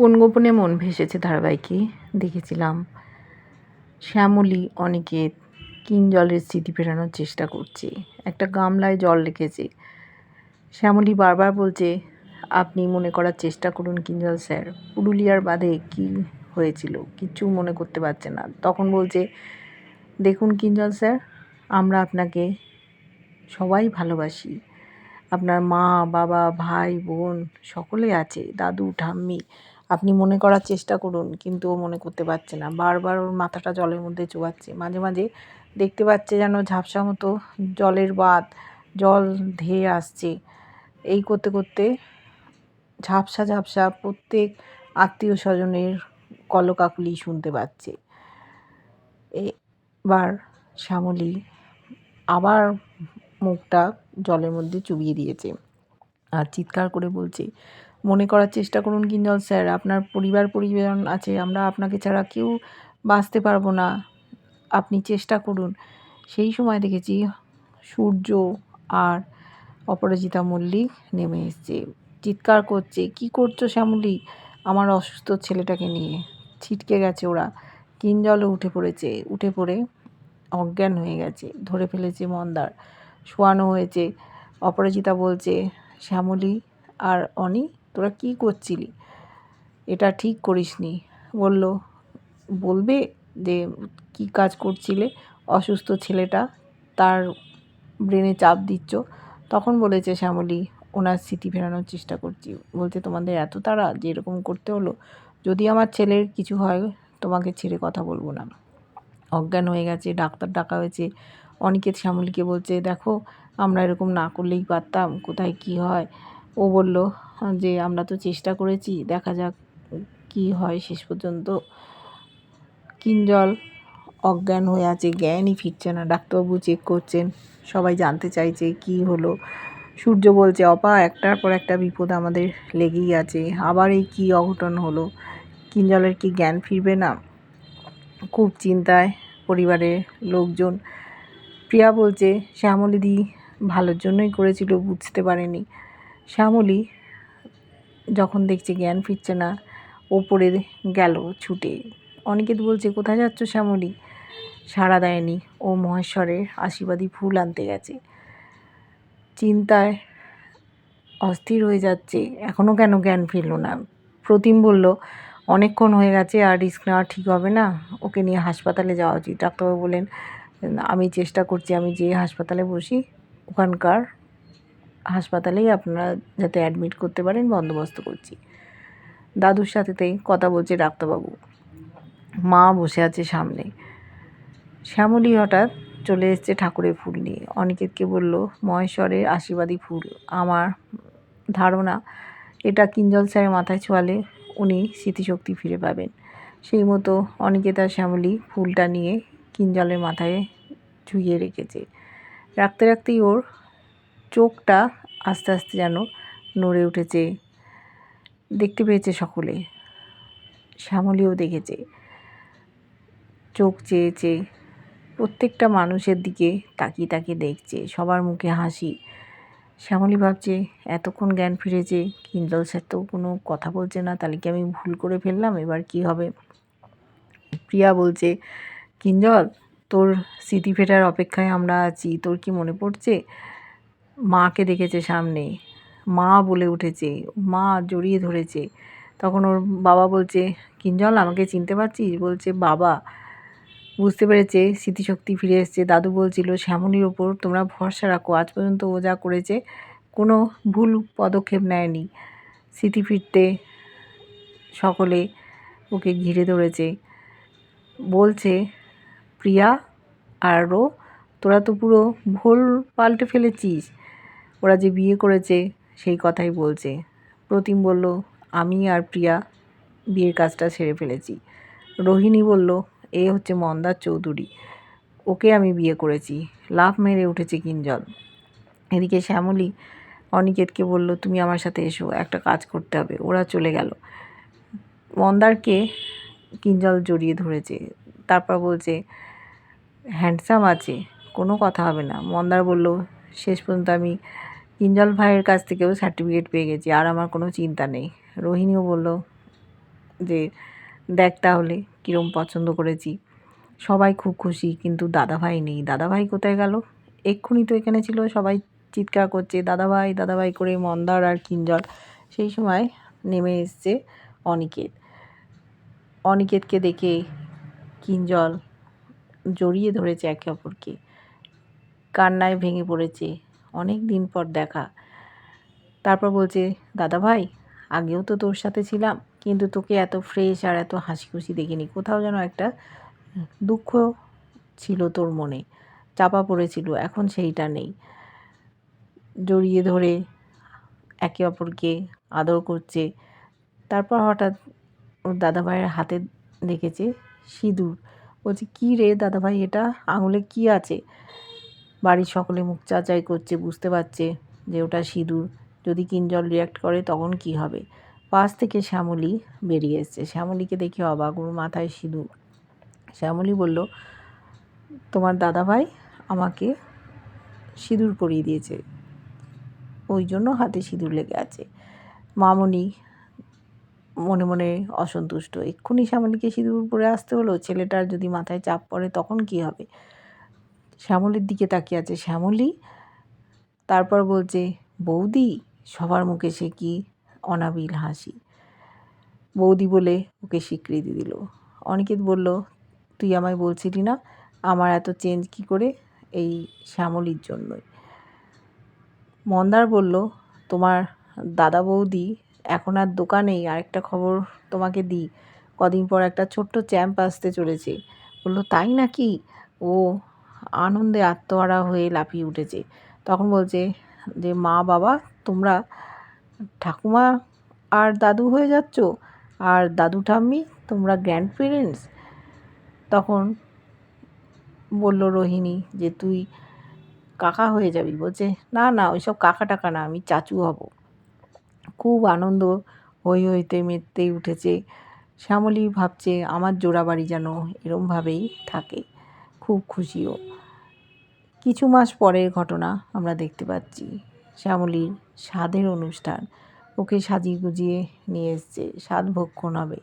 কোন গোপনে মন ভেসেছে ধারাবাহিকে? দেখেছিলাম। শ্যামলী অনিকেত কিন জলের স্মৃতি ফেরানোর চেষ্টা করছে। একটা গামলায় জল রেখেছে। শ্যামলী বারবার বলছে, আপনি মনে করার চেষ্টা করুন কিঞ্জল স্যার। পুরুলিয়ার বাদে কি হয়েছিল কিচ্ছু মনে করতে পারছে না। তখন বলছে, দেখুন কিঞ্জল স্যার, আমরা আপনাকে সবাই ভালোবাসি। আপনার মা, বাবা, ভাই, বোন সকলে আছে, দাদু, ঠাম্মি। আপনি মনে করার চেষ্টা করুন, কিন্তু ও মনে করতে পারছে না। বারবার ওর মাথাটা জলের মধ্যে চুয়াচ্ছে। মাঝে মাঝে দেখতে পাচ্ছে যেন ঝাপসা মতো জলের বাঁধ জল ধেয়ে আসছে। এই করতে করতে ঝাপসা ঝাপসা প্রত্যেক আত্মীয় স্বজনের কলকাকুলি শুনতে পাচ্ছে। এবার শ্যামলী আবার মুখটা জলের মধ্যে চুবিয়ে দিয়েছে আর চিৎকার করে বলছে মনে করার চেষ্টা করুন কিঞ্জল স্যার। আপনার পরিবার, পরিজন আছে, আমরা আপনাকে ছাড়া কেউ বাঁচতে পারব না। আপনি চেষ্টা করুন। সেই সময় দেখেছি সূর্য আর অপরাজিতা মল্লিক নেমে এসছে। চিৎকার করছে, কি করছ শ্যামলী? আমার অসুস্থ ছেলেটাকে নিয়ে। ছিটকে গেছে ওরা। কিঞ্জলও উঠে পড়েছে। উঠে পড়ে অজ্ঞান হয়ে গেছে। ধরে ফেলেছে মন্দার। শোয়ানো হয়েছে। অপরাজিতা বলছে, শ্যামলী আর অনি তোরা কি করছিলি? এটা ঠিক করিসনি। বলল, বলবে যে, কি কাজ করছিলে? অসুস্থ ছেলেটা, তার ব্রেনে চাপ দিচ্ছ। তখন বলেছে, শ্যামলী, ওনার স্মৃতি ফেরানোর চেষ্টা করছি। বলছে, তোমাদের এত তাড়া যে এরকম করতে হলো, যদি আমার ছেলের কিছু হয়, তোমাকে ছেড়ে কথা বলব না। অজ্ঞান হয়ে গেছে, ডাক্তার ডাকা হয়েছে। অনিকেত শ্যামলীকে বলছে, দেখো, আমরা এরকম না করলেই পারতাম, কোথায় কি হয়? ও বলল, যে আমরা তো চেষ্টা করেছি, দেখা যাক কি হয় শেষ পর্যন্ত। কিঞ্জল অজ্ঞান হয়ে আছে, জ্ঞানই ফিরছে না, ডাক্তারবাবু চেক করছেন। সবাই জানতে চাইছে কি হলো। সূর্য বলছে, অপা, একটার পর একটা বিপদ আমাদের লেগেই আছে, আবার এই কী অঘটন হলো? কিঞ্জলের কি জ্ঞান ফিরবে না? খুব চিন্তায় পরিবারের লোকজন। প্রিয়া বলছে, শ্যামলিদি ভালোর জন্যই করেছিল, বুঝতে পারেনি। শ্যামলী যখন দেখছে জ্ঞান ফিরছে না, ওপরে গেল ছুটে। অনিকেত বলছে, কোথায় যাচ্ছ শ্যামলী? সাড়া দেয়নি। ও মহেশ্বরের আশীর্বাদী ফুল আনতে গেছে। চিন্তায় অস্থির হয়ে যাচ্ছে। এখনও কেন জ্ঞান ফিরল না? প্রতিম বলল, অনেকক্ষণ হয়ে গেছে, আর রিস্ক নেওয়া ঠিক হবে না। ওকে নিয়ে হাসপাতালে যাওয়া উচিত। ডাক্তারবাবু বলেন আমি চেষ্টা করছি, আমি যে হাসপাতালে বসি, ওখানকার হাসপাতালেই আপনারা যাতে অ্যাডমিট করতে পারেন, বন্দোবস্ত করছি। দাদুর সাথেতেই কথা বলছে ডাক্তারবাবু। মা বসে আছে সামনে। শ্যামলী হঠাৎ চলে এসছে ঠাকুরের ফুল নিয়ে। অনিকেতকে বলল, মহেশ্বরের আশীর্বাদী ফুল। আমার ধারণা, এটা কিঞ্জল স্যারের মাথায় ছোঁয়ালে উনি স্মৃতিশক্তি ফিরে পাবেন। সেই মতো অনিকেতা শ্যামলী ফুলটা নিয়ে কিঞ্জলের মাথায় ঝুঁইয়ে রেখেছে। রাখতে রাখতেই ওর চোখটা আস্তে আস্তে যেন নড়ে উঠেছে। দেখতে পেয়েছে সকলে। শ্যামলীও দেখেছে। চোখ চেয়েছে। প্রত্যেকটা মানুষের দিকে তাকিয়ে তাকিয়ে দেখছে। সবার মুখে হাসি। শ্যামলী ভাবছে, এতক্ষণ জ্ঞান ফিরেছে কিঞ্জল স্যার তো কোনো কথা বলছে না, তাহলে কি আমি ভুল করে ফেললাম? এবার কি হবে? প্রিয়া বলছে কিঞ্জল তোর স্মৃতি ফেরার অপেক্ষায় আমরা আছি। তোর কি মনে পড়ছে? মাকে দেখেছে সামনে, মা বলে উঠেছে, মা জড়িয়ে ধরেছে। তখন ওর বাবা বলছে, কিঞ্জল, আমাকে চিনতে পারছিস? বলছে, বাবা। বুঝতে পেরেছে, স্মৃতিশক্তি ফিরে এসছে। দাদু বলছিল, শ্যামলির ওপর তোমরা ভরসা রাখো, আজ পর্যন্ত ও যা করেছে, কোনো ভুল পদক্ষেপ নেয়নি। স্মৃতি ফিরতে সকলে ওকে ঘিরে ধরেছে। বলছে, প্রিয়া আরও তোরা তো পুরো ভুল পাল্টে ফেলেছিস। ওরা যে বিয়ে করেছে, সেই কথাই বলছে। প্রতিম বলল, আমি আর প্রিয়া বিয়ের কাজটা সেরে ফেলেছি। রোহিণী বলল, এ হচ্ছে মন্দার চৌধুরী। ওকে আমি বিয়ে করেছি। লাভ মেরে উঠেছে কিঞ্জল এদিকে শ্যামলী অনিকেতকে বলল, তুমি আমার সাথে এসো, একটা কাজ করতে হবে। ওরা চলে গেল। মন্দারকে কিঞ্জল জড়িয়ে ধরেছে। তারপর বলছে, হ্যান্ডসাম আছে, কোনো কথা হবে না। মন্দার বলল, শেষ পর্যন্ত আমি কিঞ্জল ভাইয়ের কাছ থেকেও সার্টিফিকেট পেয়ে গেছি, আর আমার কোনো চিন্তা নেই। রোহিণীও বলল যে, দেখ তাহলে কীরম পছন্দ করেছি। সবাই খুব খুশি, কিন্তু দাদাভাই নেই। দাদাভাই কোথায় গেল? এক্ষুনি তো এখানে ছিল, সবাই চিৎকার করছে, দাদাভাই দাদাভাই করে মন্দার আর কিঞ্জল। সেই সময় নেমে এসছে অনিকেত। অনিকেতকে দেখে কিঞ্জল জড়িয়ে ধরেছে একে অপরকে। কান্নায় ভেঙে পড়েছে। অনেক দিন পর দেখা। তারপর বলছে, দাদা ভাই, আগেও তো তোর সাথে ছিলাম, কিন্তু তোকে এত ফ্রেশ আর এত হাসি খুশি দেখিনি। কোথাও যেন একটা দুঃখ ছিল তোর মনে, চাপা পড়েছিল, এখন সেইটা নেই। জড়িয়ে ধরে একে অপরকে আদর করছে। তারপর হঠাৎ ওর দাদাভাইয়ের হাতে দেখেছে সিঁদুর। বলছে, কী রে দাদাভাই এটা আঙুলে কি আছে? বাড়ির সকলে মুখ চাচাই করছে, বুঝতে পারছে যে ওটা সিঁদুর। যদি কিঞ্জল রিয়াক্ট করে, তখন কি হবে? পাশ থেকে শ্যামলী বেরিয়ে এসছে। শ্যামলীকে দেখে অবাক, ওর মাথায় সিঁদুর। শ্যামলী বলল, তোমার দাদাভাই আমাকে সিঁদুর পরিয়ে দিয়েছে। ওই জন্য হাতে সিঁদুর লেগে আছে। মামনি মনে মনে অসন্তুষ্ট। এক্ষুনি শ্যামলীকে সিঁদুর পরে আসতে হলো? ছেলেটার যদি মাথায় চাপ পড়ে, তখন কি হবে? শ্যামলীর দিকে তাকিয়ে আছে। শ্যামলী? তারপর বলছে, বৌদি? সবার মুখে সে কি অনাবিল হাসি। বৌদি বলে ওকে স্বীকৃতি দিল। অনিকেত বলল, তুই আমায় বলছিলি না, আমার এত চেঞ্জ কি করে এই শ্যামলির জন্যই? মন্দার বলল, তোমার দাদা বৌদি এখন আর দোকানেই, আরেকটা খবর তোমাকে দিই। কদিন পর একটা ছোট্ট চ্যাম্প আসতে চলেছে। বলল, তাই নাকি? ও আনন্দে আত্মহারা হয়ে লাফিয়ে উঠেছে। তখন বলছে যে, মা, বাবা, তোমরা ঠাকুমা আর দাদু হয়ে যাচ্ছ? আর দাদু ঠাম্মি, তোমরা গ্র্যান্ড পেরেন্টস তখন বলল রোহিণী যে, তুই কাকা হয়ে যাবি? বলছে, না না, ওইসব কাকা টাকা না, আমি চাচু হব। খুব আনন্দ হই হইতে মেতেই উঠেছে। শ্যামলী ভাবছে, আমার জোড়া বাড়ি যেন এরমভাবেই থাকে। খুব খুশিও। কিছু মাস পরের ঘটনা আমরা দেখতে পাচ্ছি। শ্যামলীর স্বাদের অনুষ্ঠান। ওকে সাজিয়ে গুজিয়ে নিয়ে এসছে, স্বাদ ভক্ষণ হবে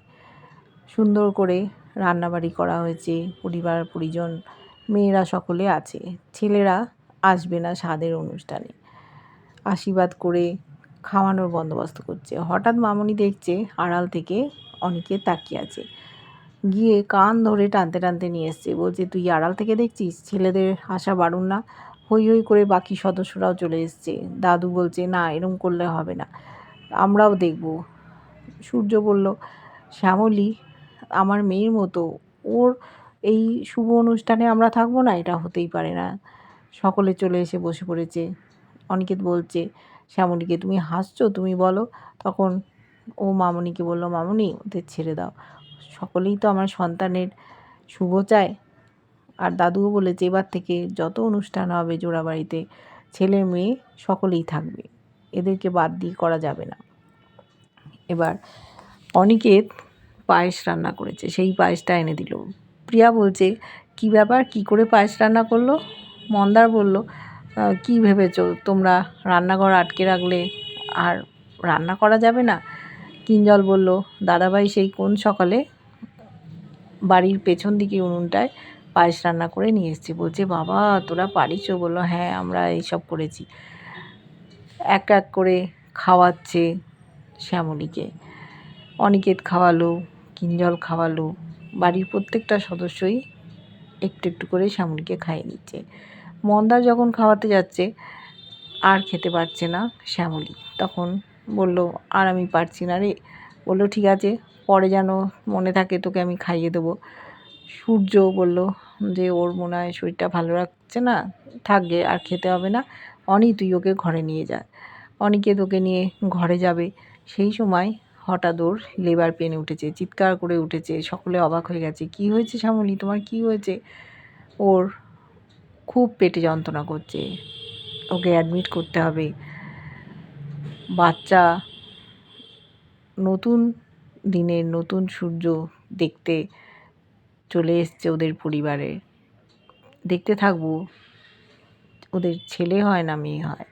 সুন্দর করে রান্নাবাড়ি করা হয়েছে, পরিবার, পরিজন, মেয়েরা সকলে আছে। ছেলেরা আসবে না স্বাদের অনুষ্ঠানে। আশীর্বাদ করে খাওয়ানোর বন্দোবস্ত করছে। হঠাৎ মামনি দেখছে আড়াল থেকে অনেকে তাকিয়ে আছে। গিয়ে কান ধরে টানতে টানতে নিয়ে এসছে। বলছে, তুই আড়াল থেকে দেখছিস? ছেলেদের আসা বাড়ুন না। হই হই করে বাকি সদস্যরাও চলে এসছে। দাদু বলছে, না, এরম করলে হবে না। আমরাও দেখব। সূর্য বলল, শ্যামলী, আমার মেয়ের মতো, ওর এই শুভ অনুষ্ঠানে আমরা থাকব না? এটা হতেই পারে না। সকলে চলে এসে বসে পড়েছে। অনিকেত বলছে, শ্যামলীকে তুমি হাসছো? তুমি বলো। তখন ও মামনিকে বলল, মামনি, ওদের ছেড়ে দাও। সকলেই তো আমার সন্তানের শুভ চায়। আর দাদুও বলেছে, এবার থেকে যত অনুষ্ঠান হবে জোড়াবাড়িতে, ছেলে মেয়ে সকলেই থাকবে। এদেরকে বাদ দিয়ে করা যাবে না। এবার অনিকেত পায়েস রান্না করেছে। সেই পায়েসটা এনে দিল। প্রিয়া বলছে, কি ব্যাপার? কি করে পায়েস রান্না করল? মন্দার বলল কি ভেবেছো? তোমরা রান্নাঘর আটকে রাখলে আর রান্না করা যাবে না? কিঞ্জল বলল, দাদাভাই, সেই কোন সকালে বাড়ির পেছন দিকে উনুনটায় পায়েস রান্না করে নিয়ে এসেছি? বলছে, বাবা, তোরা পারিসও বলল হ্যাঁ আমরা এইসব করেছি। এক এক করে খাওয়াচ্ছে শ্যামলীকে। অনিকেত খাওয়ালো, কিঞ্জল খাওয়ালো, বাড়ির প্রত্যেকটা সদস্যই একটু একটু করে শ্যামলীকে খাইয়ে নিচ্ছে। মন্দার যখন খাওয়াতে যাচ্ছে, আর খেতে পারছে না শ্যামলী। তখন বলল, আর আমি পারছি না রে। বলল, ঠিক আছে, পরে যেন মনে থাকে তোকে আমি খাইয়ে দেবো। সূর্য বলল যে, ওর মনে হয় শরীরটা ভালো রাখছে না থাকবে আর খেতে হবে না। অনি, তুই ওকে ঘরে নিয়ে যা। অনিকে তোকে নিয়ে ঘরে যাবে। সেই সময় হঠাৎ ওর লেবার পেনে উঠেছে, চিৎকার করে উঠেছে, সকলে অবাক হয়ে গেছে, কি হয়েছে শ্যামলী, তোমার কি হয়েছে? ওর খুব পেটে যন্ত্রণা করছে, ওকে অ্যাডমিট করতে হবে। বাচ্চা, নতুন দিনের নতুন সূর্য দেখতে চলে এসছে ওদের পরিবারে। দেখতে থাকব। ওদের ছেলে হয় না, মেয়ে হয়।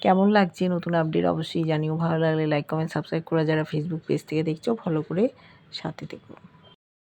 কেমন লাগছে নতুন আপডেট অবশ্যই জানিও। ভালো লাগলে লাইক কমেন্ট সাবস্ক্রাইব করে যারা ফেসবুক পেজ থেকে দেখছ ফলো করে সাথে থেকো।